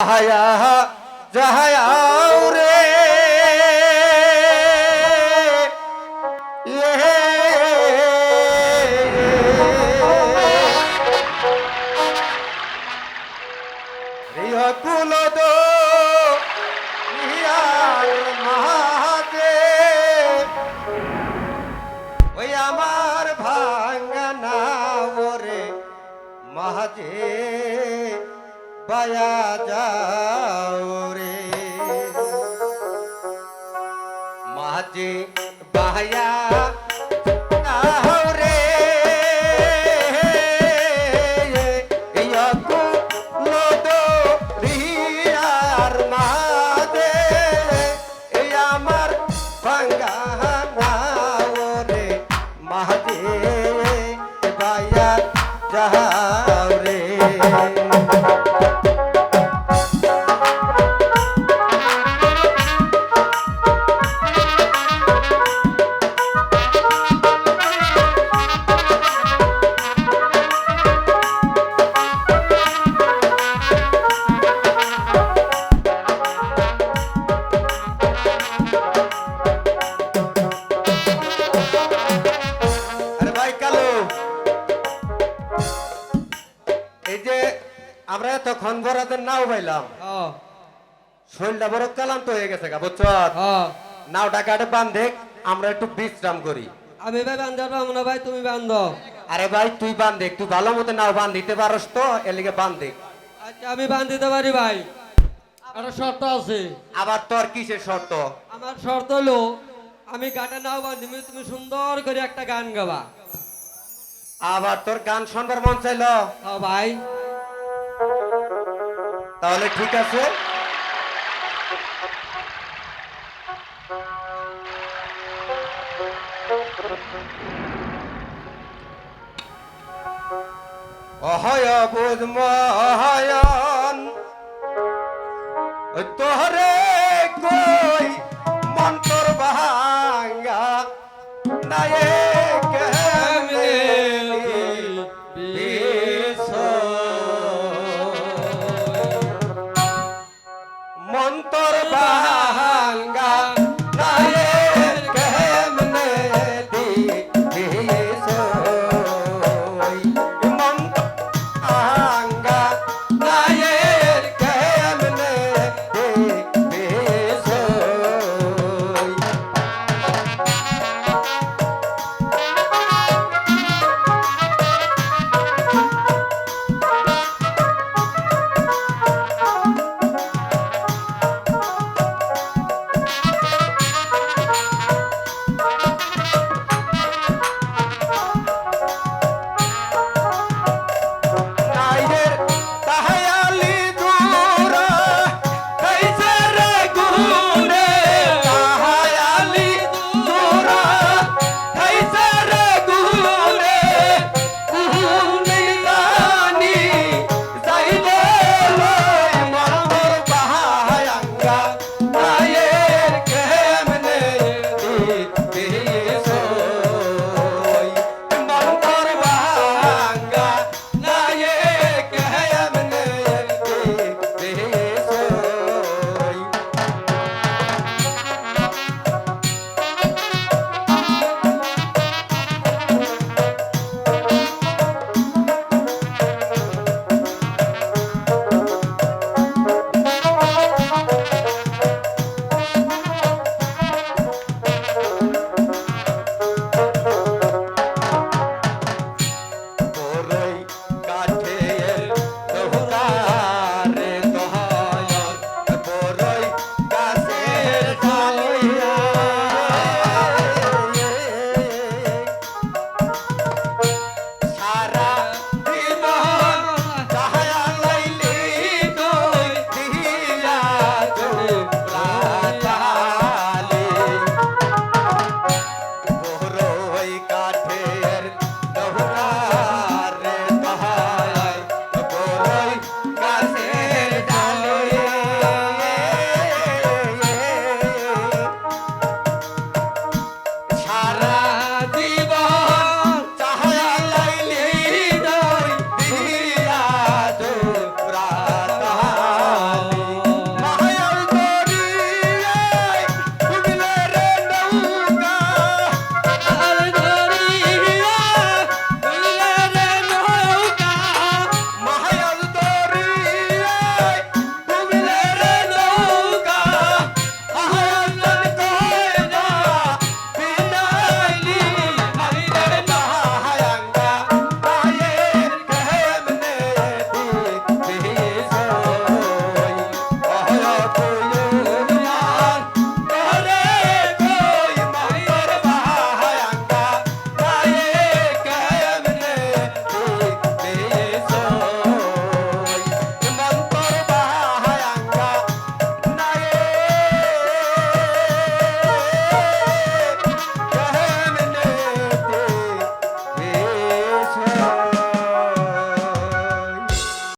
হায়া যাহায়াও রে। রিয় কুল দো ইয়ার ওই আমার মাহাজে বায়া রে মাঝে বায়া যাও রে। মাঝে এই আমার আমরা এতক্ষণ বরাদের নাও পাইলাম। শরীরটা বড় কালাম তো হয়ে গেছে গা বুঝছ? নাওটা কাটে বান্ধে আমরা একটু বিশ্রাম করি। আমি ভাই বান্ধার পাবো না ভাই তুমি বান্ধ আরে ভাই তুই বান্ধে তুই ভালো মতো নাও বান্ধিতে পারস তো এলিগে বান্ধে আচ্ছা আমি বান্ধিতে পারি ভাই। একটা শর্ত আছে। আবার তোর কিসের শর্ত? আমার শর্ত হলো আমি গাটা নাও বান্ধিমি তুমি সুন্দর করে একটা গান গাবা। আবার তোর গান শুনবার মন চাইল? ভাই। তাহলে ঠিক আছে? অহয় বোধ মহায়ন তোহরে গো